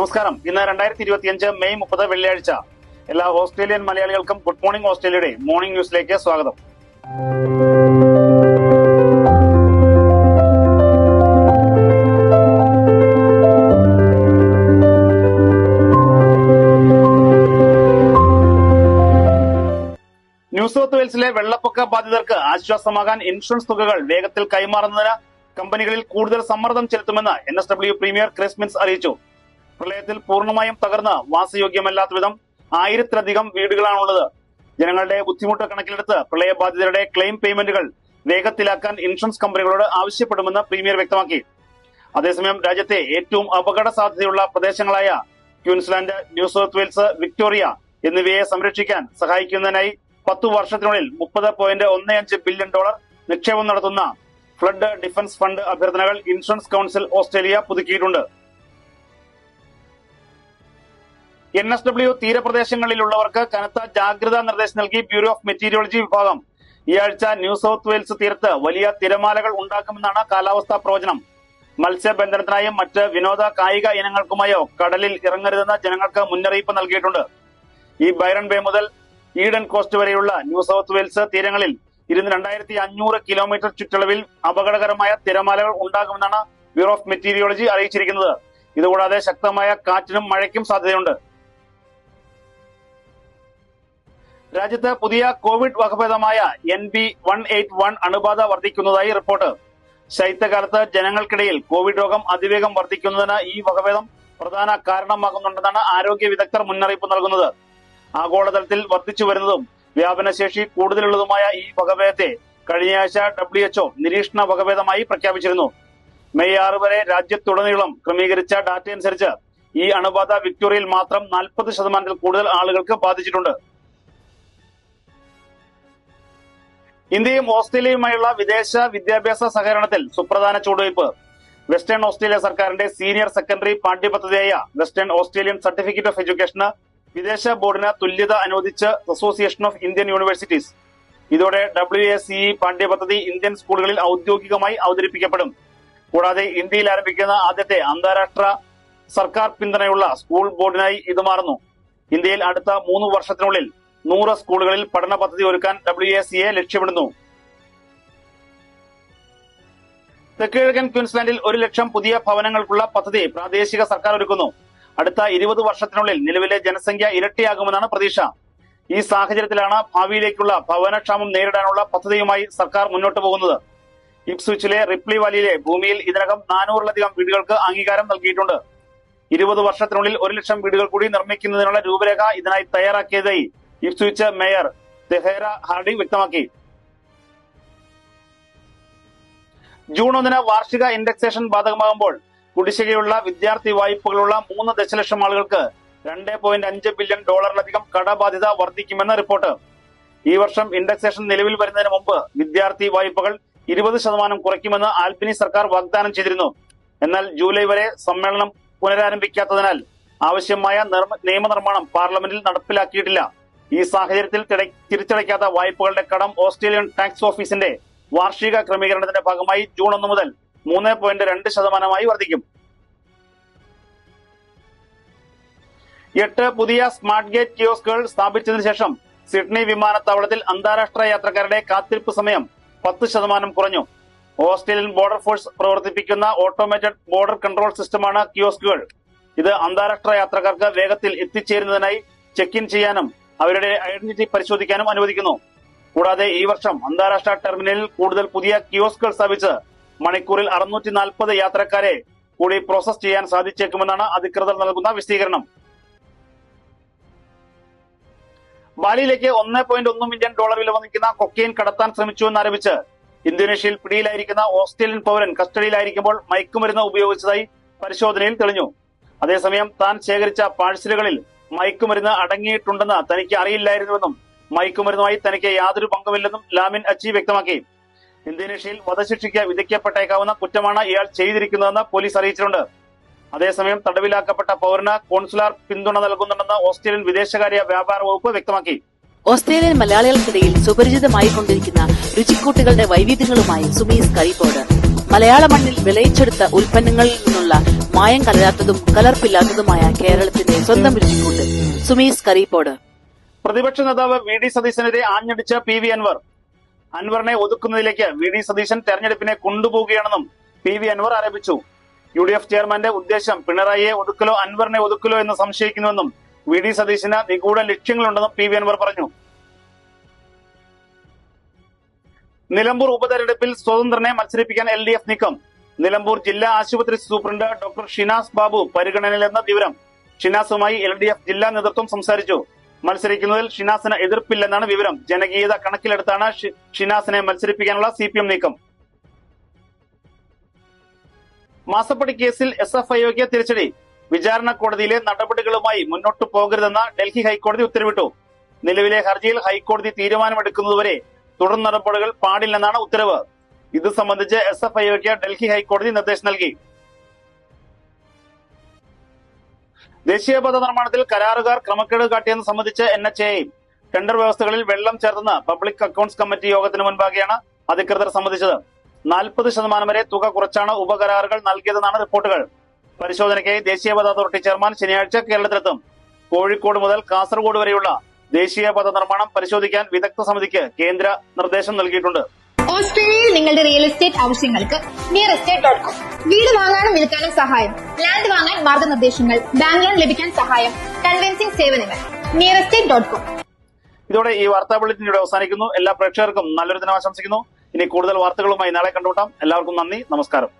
നമസ്കാരം. ഇന്ന് രണ്ടായിരത്തി ഇരുപത്തിയഞ്ച് മെയ് മുപ്പത് വെള്ളിയാഴ്ച. എല്ലാ ഓസ്ട്രേലിയൻ മലയാളികൾക്കും ഗുഡ് മോർണിംഗ് ഓസ്ട്രേലിയയുടെ മോർണിംഗ് ന്യൂസിലേക്ക് സ്വാഗതം. ന്യൂ സൗത്ത് വെയിൽസിലെ വെള്ളപ്പൊക്ക ബാധിതർക്ക് ആശ്വാസമാകാൻ ഇൻഷുറൻസ് തുകകൾ വേഗത്തിൽ കൈമാറുന്നതിന് കമ്പനികളിൽ കൂടുതൽ സമ്മർദ്ദം ചെലുത്തുമെന്ന് N S W premier Chris Minns അറിയിച്ചു. പ്രളയത്തിൽ പൂർണമായും തകർന്ന് വാസയോഗ്യമല്ലാത്ത വിധം ആയിരത്തിലധികം വീടുകളാണുള്ളത്. ജനങ്ങളുടെ ബുദ്ധിമുട്ട് കണക്കിലെടുത്ത് പ്രളയബാധിതരുടെ ക്ലെയിം പേയ്മെന്റുകൾ വേഗത്തിലാക്കാൻ ഇൻഷുറൻസ് കമ്പനികളോട് ആവശ്യപ്പെടുമെന്ന് പ്രീമിയർ വ്യക്തമാക്കി. അതേസമയം രാജ്യത്തെ ഏറ്റവും അപകട സാധ്യതയുള്ള പ്രദേശങ്ങളായ Queensland New South Wales Victoria എന്നിവയെ സംരക്ഷിക്കാൻ സഹായിക്കുന്നതിനായി പത്തു വർഷത്തിനുള്ളിൽ മുപ്പത് പോയിന്റ് ഒന്ന് അഞ്ച് ബില്യൺ ഡോളർ നിക്ഷേപം നടത്തുന്ന ഫ്ലഡ് ഡിഫൻസ് ഫണ്ട് അഭ്യർത്ഥനകൾ ഇൻഷുറൻസ് കൌൺസിൽ ഓസ്ട്രേലിയ പുതുക്കിയിട്ടുണ്ട്. എൻ എസ് ഡബ്ല്യു തീരപ്രദേശങ്ങളിലുള്ളവർക്ക് കനത്ത ജാഗ്രതാ നിർദ്ദേശം നൽകി ബ്യൂറോ ഓഫ് മെറ്റീരിയോളജി വിഭാഗം. ഈ ആഴ്ച ന്യൂ സൗത്ത് വെയിൽസ് തീരത്ത് വലിയ തിരമാലകൾ ഉണ്ടാക്കുമെന്നാണ് കാലാവസ്ഥാ പ്രവചനം. മത്സ്യബന്ധനത്തിനായും മറ്റ് വിനോദ കായിക ഇനങ്ങൾക്കുമായോ കടലിൽ ഇറങ്ങരുതെന്ന് ജനങ്ങൾക്ക് മുന്നറിയിപ്പ് നൽകിയിട്ടുണ്ട്. ഈ ബൈറൺ ബേ മുതൽ ഈഡൻ കോസ്റ്റ് വരെയുള്ള ന്യൂ സൗത്ത് വെയിൽസ് തീരങ്ങളിൽ ഇരുന്ന് രണ്ടായിരത്തി അഞ്ഞൂറ് കിലോമീറ്റർ ചുറ്റളവിൽ അപകടകരമായ തിരമാലകൾ ഉണ്ടാകുമെന്നാണ് ബ്യൂറോ ഓഫ് മെറ്റീരിയോളജി അറിയിച്ചിരിക്കുന്നത്. ഇതുകൂടാതെ ശക്തമായ കാറ്റിനും മഴയ്ക്കും സാധ്യതയുണ്ട്. രാജ്യത്ത് പുതിയ Covid വകഭേദമായ N B one eight one അണുബാധ വർദ്ധിക്കുന്നതായി റിപ്പോർട്ട്. ശൈത്യകാലത്ത് ജനങ്ങൾക്കിടയിൽ കോവിഡ് രോഗം അതിവേഗം വർദ്ധിക്കുന്നതിന് ഈ വകഭേദം പ്രധാന കാരണമാകുന്നുണ്ടെന്നാണ് ആരോഗ്യ വിദഗ്ധർ മുന്നറിയിപ്പ് നൽകുന്നത്. ആഗോളതലത്തിൽ വർദ്ധിച്ചു വരുന്നതും വ്യാപനശേഷി കൂടുതലുള്ളതുമായ ഈ വകഭേദത്തെ കഴിഞ്ഞയാഴ്ച ഡബ്ല്യു എച്ച്ഒ നിരീക്ഷണ വകഭേദമായി പ്രഖ്യാപിച്ചിരുന്നു. മെയ് ആറ് വരെ രാജ്യത്തുടനീളം ക്രമീകരിച്ച ഡാറ്റയനുസരിച്ച് ഈ അണുബാധ വിക്ടോറിയയിൽ മാത്രം നാൽപ്പത് ശതമാനത്തിൽ കൂടുതൽ ആളുകൾക്ക് ബാധിച്ചിട്ടുണ്ട്. ഇന്ത്യയും ഓസ്ട്രേലിയയുമായുള്ള വിദേശ വിദ്യാഭ്യാസ സഹകരണത്തിൽ സുപ്രധാന ചുവടുവയ്പ്. വെസ്റ്റേൺ ഓസ്ട്രേലിയ സർക്കാരിന്റെ സീനിയർ സെക്കൻഡറി പാഠ്യപദ്ധതിയായ വെസ്റ്റേൺ ഓസ്ട്രേലിയൻ സർട്ടിഫിക്കറ്റ് ഓഫ് എഡ്യൂക്കേഷന് വിദേശ ബോർഡിന് തുല്യത അനുവദിച്ച് അസോസിയേഷൻ ഓഫ് ഇന്ത്യൻ യൂണിവേഴ്സിറ്റീസ്. ഇതോടെ ഡബ്ല്യു എ സി പാഠ്യപദ്ധതി ഇന്ത്യൻ സ്കൂളുകളിൽ ഔദ്യോഗികമായി അവതരിപ്പിക്കപ്പെടും. കൂടാതെ ഇന്ത്യയിൽ ആരംഭിക്കുന്ന ആദ്യത്തെ അന്താരാഷ്ട്ര സർക്കാർ പിന്തുണയുള്ള സ്കൂൾ ബോർഡിനായി ഇത് മാറുന്നു. ഇന്ത്യയിൽ അടുത്ത മൂന്ന് വർഷത്തിനുള്ളിൽ നൂറ് സ്കൂളുകളിൽ പഠന പദ്ധതി ഒരുക്കാൻ ഡബ്ല്യു എ സിയെ ലക്ഷ്യമിടുന്നു. തെക്കുകിഴക്കൻ ക്വീൻസ്ലാൻഡിൽ ഒരു ലക്ഷം പുതിയ ഭവനങ്ങൾക്കുള്ള പദ്ധതി പ്രാദേശിക സർക്കാർ ഒരുക്കുന്നു. അടുത്ത ഇരുപത് വർഷത്തിനുള്ളിൽ നിലവിലെ ജനസംഖ്യ ഇരട്ടിയാകുമെന്നാണ് പ്രതീക്ഷ. ഈ സാഹചര്യത്തിലാണ് ഭാവിയിലേക്കുള്ള ഭവനക്ഷാമം നേരിടാനുള്ള പദ്ധതിയുമായി സർക്കാർ മുന്നോട്ട് പോകുന്നത്. ഇപ്സ്വിച്ചിലെ റിപ്ലി വാലിയിലെ ഭൂമിയിൽ ഇതിനകം നാനൂറിലധികം വീടുകൾക്ക് അംഗീകാരം നൽകിയിട്ടുണ്ട്. ഇരുപത് വർഷത്തിനുള്ളിൽ ഒരു ലക്ഷം വീടുകൾ കൂടി നിർമ്മിക്കുന്നതിനുള്ള രൂപരേഖ ഇതിനായി തയ്യാറാക്കിയതായി ഇപ്സ്വിച്ച് മേയർ ദഹേര ഹാർഡി വ്യക്തമാക്കി. ജൂൺ ഒന്നിന് വാർഷിക ഇൻഡെക്സേഷൻ ബാധകമാകുമ്പോൾ കുടിശ്ശികയുള്ള വിദ്യാർത്ഥി വായ്പകളുള്ള മൂന്ന് ദശലക്ഷം ആളുകൾക്ക് രണ്ട് പോയിന്റ് അഞ്ച് ബില്യൺ ഡോളറിലധികം കടബാധ്യത വർദ്ധിക്കുമെന്ന് റിപ്പോർട്ട് ഈ വർഷം ഇൻഡെക്സേഷൻ നിലവിൽ വരുന്നതിന് മുമ്പ് വിദ്യാർത്ഥി വായ്പകൾ ഇരുപത് ശതമാനം കുറയ്ക്കുമെന്ന് ആൽബിനി സർക്കാർ വാഗ്ദാനം ചെയ്തിരുന്നു. എന്നാൽ ജൂലൈ വരെ സമ്മേളനം പുനരാരംഭിക്കാത്തതിനാൽ ആവശ്യമായ നിർമ്മ- നിയമനിർമ്മാണം പാർലമെന്റിൽ നടപ്പിലാക്കിയിട്ടില്ല. ഈ സാഹചര്യത്തിൽ തിരിച്ചടയ്ക്കാത്ത വായ്പകളുടെ കടം ഓസ്ട്രേലിയൻ ടാക്സ് ഓഫീസിന്റെ വാർഷിക ക്രമീകരണത്തിന്റെ ഭാഗമായി ജൂൺ ഒന്ന് മുതൽ മൂന്ന് പോയിന്റ് രണ്ട് ശതമാനമായി വർദ്ധിക്കും. എട്ട് പുതിയ സ്മാർട്ട് ഗേറ്റ് കിയോസ്കുകൾ സ്ഥാപിച്ചതിനു ശേഷം സിഡ്നി വിമാനത്താവളത്തിൽ അന്താരാഷ്ട്ര യാത്രക്കാരുടെ കാത്തിരിപ്പ് സമയം പത്ത് ശതമാനം കുറഞ്ഞു. ഓസ്ട്രേലിയൻ ബോർഡർ ഫോഴ്സ് പ്രവർത്തിപ്പിക്കുന്ന ഓട്ടോമേറ്റഡ് ബോർഡർ കൺട്രോൾ സിസ്റ്റമാണ് കിയോസ്കുകൾ. ഇത് അന്താരാഷ്ട്ര യാത്രക്കാർക്ക് വേഗത്തിൽ എത്തിച്ചേരുന്നതിനായി ചെക്ക് ഇൻ ചെയ്യാനും അവരുടെ ഐഡന്റിറ്റി പരിശോധിക്കാനും അനുവദിക്കുന്നു. കൂടാതെ ഈ വർഷം അന്താരാഷ്ട്ര ടെർമിനലിൽ കൂടുതൽ പുതിയ കിയോസ്കുകൾ സ്ഥാപിച്ച് മണിക്കൂറിൽ അറുന്നൂറ്റി നാൽപ്പത് യാത്രക്കാരെ കൂടി പ്രോസസ് ചെയ്യാൻ സാധിച്ചേക്കുമെന്നാണ് അധികൃതർ നൽകുന്ന വിശദീകരണം. ബാലിയിലേക്ക് ഒന്ന് പോയിന്റ് ഒന്ന് മില്യൺ ഡോളർ വില വന്നിക്കുന്ന കൊക്കെയിൻ കടത്താൻ ശ്രമിച്ചു എന്നാരോപിച്ച് ഇന്തോനേഷ്യയിൽ പിടിയിലായിരിക്കുന്ന ഓസ്ട്രേലിയൻ പൗരൻ കസ്റ്റഡിയിലായിരിക്കുമ്പോൾ മയക്കുമരുന്ന് ഉപയോഗിച്ചതായി പരിശോധനയിൽ തെളിഞ്ഞു. അതേസമയം താൻ ശേഖരിച്ച പാഴ്സലുകളിൽ മയക്കുമരുന്ന് അടങ്ങിയിട്ടുണ്ടെന്ന് തനിക്ക് അറിയില്ലായിരുന്നുവെന്നും മയക്കുമരുന്നുമായി തനിക്ക് യാതൊരു പങ്കുമില്ലെന്നും ലാമിൻ അച്ചി വ്യക്തമാക്കി. ഇന്തോനേഷ്യയിൽ വധശിക്ഷയ്ക്ക് വിധിക്കപ്പെട്ടേക്കാവുന്ന കുറ്റമാണ് ഇയാൾ ചെയ്തിരിക്കുന്നതെന്ന് പോലീസ് അറിയിച്ചിട്ടുണ്ട്. അതേസമയം തടവിലാക്കപ്പെട്ട പൗരന് കോൺസുലാർ പിന്തുണ നൽകുന്നുണ്ടെന്ന് ഓസ്ട്രേലിയൻ വിദേശകാര്യ വ്യാപാര വകുപ്പ് വ്യക്തമാക്കി. ഓസ്ട്രേലിയൻ മലയാളികൾക്കിടയിൽ സുപരിചിതമായി കൊണ്ടിരിക്കുന്ന രുചിക്കൂട്ടുകളുടെ വൈവിധ്യങ്ങളുമായി സുമീസ് കറിപ്പോട് മലയാള മണ്ണിൽ വിളയിച്ചെടുത്ത ഉൽപ്പന്നങ്ങളിൽ നിന്നുള്ള മായം കലരാത്തതും കലർപ്പില്ലാത്തതുമായ കേരളത്തിന്റെ സ്വന്തം രുചിക്കൂട്ട് സുമീസ് കറിപ്പോട് പ്രതിപക്ഷ നേതാവ് വി ഡി സതീശനെതിരെ ആഞ്ഞടിച്ച പി വി അൻവർ. അൻവറിനെ ഒതുക്കുന്നതിലേക്ക് വി ഡി സതീശൻ തെരഞ്ഞെടുപ്പിനെ കൊണ്ടുപോവുകയാണെന്നും പി വി അൻവർ ആരോപിച്ചു. യു ഡി എഫ് ചെയർമാന്റെ ഉദ്ദേശം പിണറായിയെ ഒതുക്കലോ അൻവറിനെ ഒതുക്കലോ എന്ന് സംശയിക്കുന്നുവെന്നും വി ഡി സതീശന് നിഗൂഢ ലക്ഷ്യങ്ങളുണ്ടെന്നും പി വി അൻവർ പറഞ്ഞു. നിലമ്പൂർ ഉപതെരഞ്ഞെടുപ്പിൽ സ്വതന്ത്രനെ മത്സരിപ്പിക്കാൻ എൽ ഡി എഫ് നീക്കം. നിലമ്പൂർ ജില്ലാ ആശുപത്രി സൂപ്രണ്ട് ഡോക്ടർ ഷിനാസ് ബാബു പരിഗണനയിലെന്ന വിവരം ഷിനാസുമായി എൽ ഡി എഫ് ജില്ലാ നേതൃത്വം സംസാരിച്ചു. മത്സരിക്കുന്നതിൽ ഷിനാസിന് എതിർപ്പില്ലെന്നാണ് വിവരം. ജനകീയത കണക്കിലെടുത്താണ് ഷിനാസിനെ മത്സരിപ്പിക്കാനുള്ള സി നീക്കം. മാസപ്പടി കേസിൽ എസ് എഫ് ഐക്ക് തിരിച്ചടി. വിചാരണ കോടതിയിലെ നടപടികളുമായി മുന്നോട്ടു പോകരുതെന്ന ഡൽഹി ഹൈക്കോടതി ഉത്തരവിട്ടു. നിലവിലെ ഹർജിയിൽ ഹൈക്കോടതി തീരുമാനമെടുക്കുന്നതുവരെ തുടർ നടപടികൾ പാടില്ലെന്നാണ് ഉത്തരവ്. ഇത് സംബന്ധിച്ച് എസ് എഫ് ഐക്ക് ഡൽഹി ഹൈക്കോടതി നിർദ്ദേശം നൽകി. ദേശീയപാത നിർമ്മാണത്തിൽ കരാറുകാർ ക്രമക്കേട് കാട്ടിയെന്ന് സംബന്ധിച്ച് എൻ എച്ച് എയും ടെൻഡർ വ്യവസ്ഥകളിൽ വെള്ളം ചേർത്തുന്ന പബ്ലിക് അക്കൌണ്ട്സ് കമ്മിറ്റി യോഗത്തിന് മുൻപാകെയാണ് അധികൃതർ സംബന്ധിച്ചത്. നാൽപ്പത് ശതമാനം വരെ തുക കുറച്ചാണ് ഉപകരാറുകൾ നൽകിയതെന്നാണ് റിപ്പോർട്ടുകൾ. പരിശോധനയ്ക്കായി ദേശീയപാത അതോറിറ്റി ചെയർമാൻ ശനിയാഴ്ച കേരളത്തിലെത്തും. കോഴിക്കോട് മുതൽ കാസർഗോഡ് വരെയുള്ള ദേശീയപാത നിർമ്മാണം പരിശോധിക്കാൻ വിദഗ്ധ സമിതിക്ക് കേന്ദ്ര നിർദ്ദേശം നൽകിയിട്ടുണ്ട്. ഓസ്ട്രേലിയയിൽ നിങ്ങളുടെ റിയൽ എസ്റ്റേറ്റ് ആവശ്യങ്ങൾക്ക് നിയർ എസ്റ്റേറ്റ് ഡോട്ട് കോം വീട് വാങ്ങാനും വിൽക്കാനും സഹായം. ലാൻഡ് വാങ്ങാൻ മാർഗനിർദ്ദേശങ്ങൾ. ബാങ്ക് ലോൺ ലഭിക്കാൻ സഹായം. കൺവെൻസിംഗ് സേവനങ്ങൾ. നിയർ എസ്റ്റേറ്റ് ഡോട്ട് കോം ഇതോടെ ഈ വാർത്താ ബുള്ളറ്റിൻ ഇവിടെ അവസാനിക്കുന്നു. എല്ലാ പ്രേക്ഷകർക്കും നല്ലൊരു ദിനം ആശംസിക്കുന്നു. ഇനി കൂടുതൽ വാർത്തകളുമായി നാളെ കണ്ടുമുട്ടാം. എല്ലാവർക്കും നന്ദി. നമസ്കാരം.